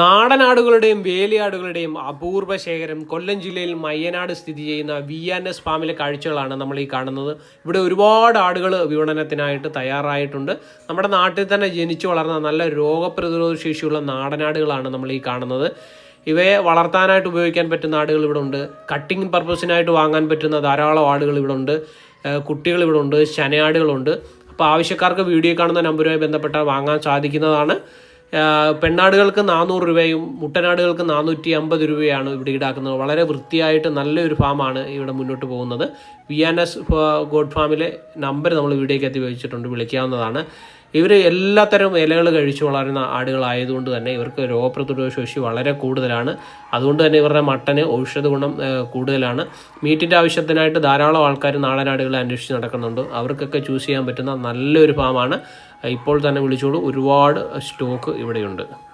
നാടനാടുകളുടെയും വേലിയാടുകളുടെയും അപൂർവ ശേഖരം കൊല്ലം ജില്ലയിൽ മയ്യനാട് സ്ഥിതി ചെയ്യുന്ന വി എൻ എസ് ഫാമിലെ കാഴ്ചകളാണ് നമ്മൾ ഈ കാണുന്നത്. ഇവിടെ ഒരുപാട് ആടുകൾ വിപണനത്തിനായിട്ട് തയ്യാറായിട്ടുണ്ട്. നമ്മുടെ നാട്ടിൽ തന്നെ ജനിച്ചു വളർന്ന നല്ല രോഗപ്രതിരോധ ശേഷിയുള്ള നാടനാടുകളാണ് നമ്മൾ ഈ കാണുന്നത്. ഇവയെ വളർത്താനായിട്ട് ഉപയോഗിക്കാൻ പറ്റുന്ന ആടുകൾ ഇവിടെ ഉണ്ട്. കട്ടിങ് പർപ്പസിനായിട്ട് വാങ്ങാൻ പറ്റുന്ന ധാരാളം ആടുകൾ ഇവിടെ ഉണ്ട്. കുട്ടികൾ ഇവിടെ ഉണ്ട്. ശനയാടുകളുണ്ട് അപ്പോൾ ആവശ്യക്കാർക്ക് വീഡിയോ കാണുന്ന നമ്പറുമായി ബന്ധപ്പെട്ടാൽ വാങ്ങാൻ സാധിക്കുന്നതാണ്. പെണ്ണാടുകൾക്ക് നാനൂറ് രൂപയും മുട്ടനാടുകൾക്ക് നാനൂറ്റി അമ്പത് രൂപയാണ് ഇവിടെ ഈടാക്കുന്നത്. വളരെ വൃത്തിയായിട്ട് നല്ലൊരു ഫാമാണ് ഇവിടെ മുന്നോട്ട് പോകുന്നത്. വി എൻ എസ് ഗോഡ് ഫാമിലെ നമ്പർ നമ്മൾ വീഡിയോയ്ക്ക് എത്തി വെച്ചിട്ടുണ്ട് വിളിക്കാവുന്നതാണ്. ഇവർ എല്ലാത്തരം ഇലകൾ കഴിച്ചു വളരുന്ന ആടുകളായതുകൊണ്ട് തന്നെ ഇവർക്ക് രോഗപ്രതിരോധ ശേഷി വളരെ കൂടുതലാണ്. അതുകൊണ്ട് തന്നെ ഇവരുടെ മട്ടന് ഔഷധ ഗുണം കൂടുതലാണ്. മീറ്റിന്റെ ആവശ്യത്തിനായിട്ട് ധാരാളം ആൾക്കാർ നാടനാടുകളെ അന്വേഷിച്ച് നടക്കുന്നുണ്ട്. അവർക്കൊക്കെ ചൂസ് ചെയ്യാൻ പറ്റുന്ന നല്ലൊരു ഫാമാണ്. ഇപ്പോൾ തന്നെ വിളിച്ചോളൂ. ഒരുപാട് സ്റ്റോക്ക് ഇവിടെയുണ്ട്.